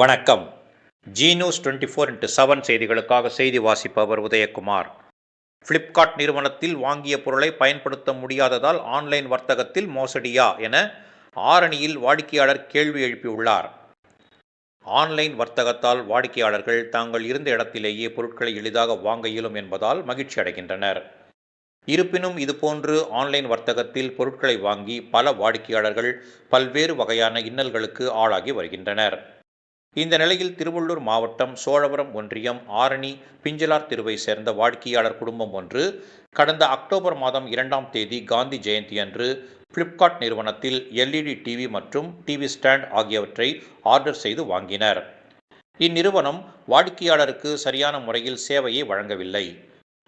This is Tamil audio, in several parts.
வணக்கம். Zee news twenty four into seven செய்திகளுக்காக செய்தி வாசிப்பவர் உதயகுமார். ஃப்ளிப்கார்ட் நிறுவனத்தில் வாங்கிய பொருளை பயன்படுத்த முடியாததால் ஆன்லைன் வர்த்தகத்தில் மோசடியா என ஆரணியில் வாடிக்கையாளர் கேள்வி எழுப்பியுள்ளார். ஆன்லைன் வர்த்தகத்தால் வாடிக்கையாளர்கள் தாங்கள் இருந்த இடத்திலேயே பொருட்களை எளிதாக வாங்க இயலும் என்பதால் மகிழ்ச்சி அடைகின்றனர். இருப்பினும் இதுபோன்று ஆன்லைன் வர்த்தகத்தில் பொருட்களை வாங்கி பல வாடிக்கையாளர்கள் பல்வேறு வகையான இன்னல்களுக்கு ஆளாகி வருகின்றனர். இந்த நிலையில் திருவள்ளூர் மாவட்டம் சோழபுரம் ஒன்றியம் ஆரணி பிஞ்சலார் தெருவை சேர்ந்த வாடிக்கையாளர் குடும்பம் ஒன்று கடந்த அக்டோபர் மாதம் இரண்டாம் தேதி காந்தி ஜெயந்தி அன்று ஃப்ளிப்கார்ட் நிறுவனத்தில் எல்இடி டிவி மற்றும் டிவி ஸ்டாண்ட் ஆகியவற்றை ஆர்டர் செய்து வாங்கினர். இந்நிறுவனம் வாடிக்கையாளருக்கு சரியான முறையில் சேவையை வழங்கவில்லை.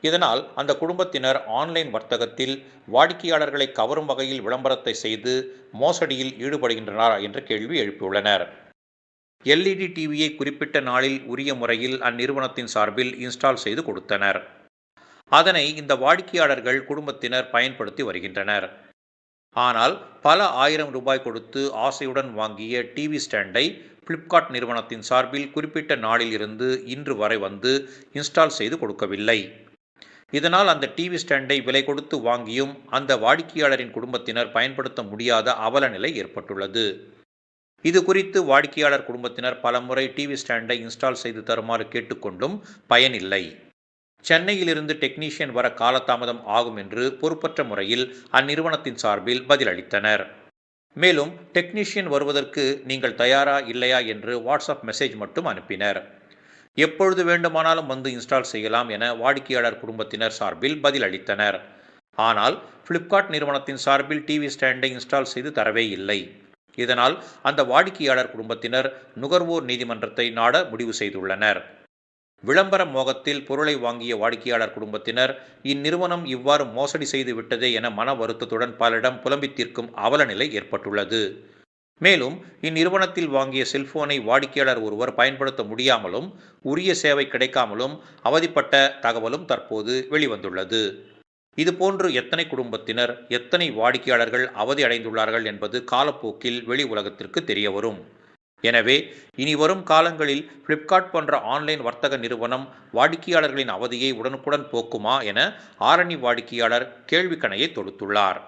இதனால் அந்த குடும்பத்தினர் ஆன்லைன் வர்த்தகத்தில் வாடிக்கையாளர்களை கவரும் வகையில் விளம்பரத்தை செய்து மோசடியில் ஈடுபடுகின்றனர் என்ற கேள்வி எழுப்பியுள்ளனர். எல்இடி டிவியை குறிப்பிட்ட நாளில் உரிய முறையில் அந்நிறுவனத்தின் சார்பில் இன்ஸ்டால் செய்து கொடுத்தனர். அதனை இந்த வாடிக்கையாளர்கள் குடும்பத்தினர் பயன்படுத்தி வருகின்றனர். ஆனால் பல ஆயிரம் ரூபாய் கொடுத்து ஆசையுடன் வாங்கிய டிவி ஸ்டாண்டை ஃப்ளிப்கார்ட் நிறுவனத்தின் சார்பில் குறிப்பிட்ட நாளில் இருந்து இன்று வரை வந்து இன்ஸ்டால் செய்து கொடுக்கவில்லை. இதனால் அந்த டிவி ஸ்டாண்டை விலை கொடுத்து வாங்கியும் அந்த வாடிக்கையாளரின் குடும்பத்தினர் பயன்படுத்த முடியாத அவல நிலை ஏற்பட்டுள்ளது. இது குறித்து வாடிக்கையாளர் குடும்பத்தினர் பலமுறை டிவி ஸ்டாண்டை இன்ஸ்டால் செய்து தருமாறு கேட்டுக்கொண்டும் பயனில்லை. சென்னையிலிருந்து டெக்னீஷியன் வர காலதாமதம் ஆகும் என்று பொறுப்பற்ற முறையில் அந்நிறுவனத்தின் சார்பில் பதிலளித்தனர். மேலும் டெக்னீஷியன் வருவதற்கு நீங்கள் தயாரா இல்லையா என்று வாட்ஸ்அப் மெசேஜ் மட்டும் அனுப்பினர். எப்பொழுது வேண்டுமானாலும் வந்து இன்ஸ்டால் செய்யலாம் என வாடிக்கையாளர் குடும்பத்தினர் சார்பில் பதிலளித்தனர். ஆனால் ஃப்ளிப்கார்ட் நிறுவனத்தின் சார்பில் டிவி ஸ்டாண்டை இன்ஸ்டால் செய்து தரவே இல்லை. இதனால் அந்த வாடிக்கையாளர் குடும்பத்தினர் நுகர்வோர் நீதிமன்றத்தை நாட முடிவு செய்துள்ளனர். விளம்பர மோகத்தில் பொருளை வாங்கிய வாடிக்கையாளர் குடும்பத்தினர் இந்நிறுவனம் இவ்வாறு மோசடி செய்து விட்டதே என மன வருத்தத்துடன் பலரிடம் புலம்பி தீர்க்கும் அவல நிலை ஏற்பட்டுள்ளது. மேலும் இந்நிறுவனத்தில் வாங்கிய செல்போனை வாடிக்கையாளர் ஒருவர் பயன்படுத்த முடியாமலும் உரிய சேவை கிடைக்காமலும் அவதிப்பட்ட தகவலும் தற்போது வெளிவந்துள்ளது. இதுபோன்று எத்தனை குடும்பத்தினர் எத்தனை வாடிக்கையாளர்கள் அவதி அடைந்துள்ளார்கள் என்பது காலப்போக்கில் வெளி உலகத்திற்கு தெரிய வரும். எனவே இனி வரும் காலங்களில் ஃப்ளிப்கார்ட் போன்ற ஆன்லைன் வர்த்தக நிறுவனம் வாடிக்கையாளர்களின் அவதியை உடனுக்குடன் போக்குமா என ஆரணி வாடிக்கையாளர் கேள்விக்கணையை தொடுத்துள்ளார்.